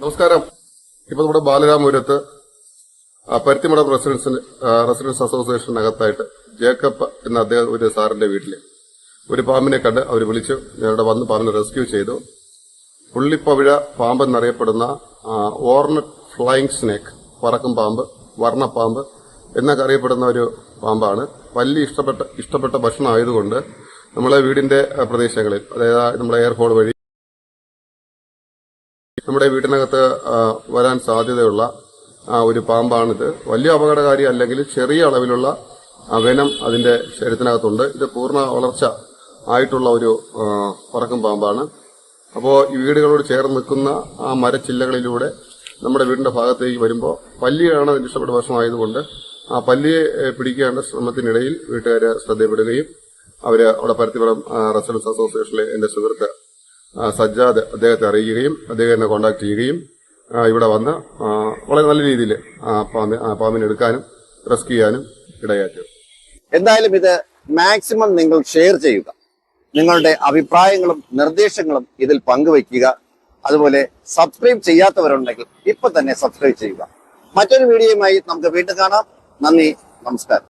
നമസ്കാരം. ഇപ്പൊ നമ്മുടെ ബാലരാമപുരത്ത് പരുത്തിമട റെസിഡൻസിന് റെസിഡൻസ് അസോസിയേഷനകത്തായിട്ട് ജേക്കബ് എന്ന അദ്ദേഹം ഒരു സാറിന്റെ വീട്ടിൽ ഒരു പാമ്പിനെ കണ്ട് അവർ വിളിച്ചു ഞങ്ങളുടെ വന്ന് പാമ്പിനെ റെസ്ക്യൂ ചെയ്തു. പുള്ളിപ്പവിഴ പാമ്പ് എന്നറിയപ്പെടുന്ന ഓർണറ്റ് ഫ്ലൈങ് സ്നേക്ക് പറക്കും പാമ്പ് വർണ പാമ്പ് എന്നൊക്കെ അറിയപ്പെടുന്ന ഒരു പാമ്പാണ്. വലിയ ഇഷ്ടപ്പെട്ട ഇഷ്ടപ്പെട്ട ഭക്ഷണം ആയതുകൊണ്ട് നമ്മളെ വീടിന്റെ പ്രദേശങ്ങളിൽ അതായത് നമ്മുടെ എയർപോർട്ട് വഴി നമ്മുടെ വീട്ടിനകത്ത് വരാൻ സാധ്യതയുള്ള ഒരു പാമ്പാണിത്. വലിയ അപകടകാരി അല്ലെങ്കിൽ ചെറിയ അളവിലുള്ള വനം അതിന്റെ ശരീരത്തിനകത്തുണ്ട്. ഇത് പൂർണ വളർച്ച ആയിട്ടുള്ള ഒരു പറക്കും പാമ്പാണ്. അപ്പോൾ ഈ വീടുകളോട് ചേർന്ന് നിൽക്കുന്ന ആ മരച്ചില്ലകളിലൂടെ നമ്മുടെ വീടിന്റെ ഭാഗത്തേക്ക് വരുമ്പോൾ പല്ലിയാണ് അതിന്റെ ഇഷ്ടപ്പെട്ട ഭക്ഷണമായതുകൊണ്ട് ആ പല്ലിയെ പിടിക്കേണ്ട ശ്രമത്തിനിടയിൽ വീട്ടുകാർ ശ്രദ്ധപ്പെടുകയും അവർ അവിടെ പരുത്തിപ്പുറം റെസിഡൻസ് അസോസിയേഷനിലെ എന്റെ സുഹൃത്ത് സജ്ജാദ് അദ്ദേഹത്തെ അറിയുകയും അദ്ദേഹം എന്നെ കോണ്ടാക്ട് ചെയ്യുകയും ഇവിടെ വന്ന് വളരെ നല്ല രീതിയിൽ പാമ്പിനെ എടുക്കാനും റെസ്ക്യൂ ചെയ്യാനും ഇടയാക്കി. എന്തായാലും ഇത് മാക്സിമം നിങ്ങൾ ഷെയർ ചെയ്യുക. നിങ്ങളുടെ അഭിപ്രായങ്ങളും നിർദ്ദേശങ്ങളും ഇതിൽ പങ്കുവയ്ക്കുക. അതുപോലെ സബ്സ്ക്രൈബ് ചെയ്യാത്തവരുണ്ടെങ്കിൽ ഇപ്പൊ തന്നെ സബ്സ്ക്രൈബ് ചെയ്യുക. മറ്റൊരു വീഡിയോയുമായി നമുക്ക് വീണ്ടും കാണാം. നന്ദി നമസ്കാരം.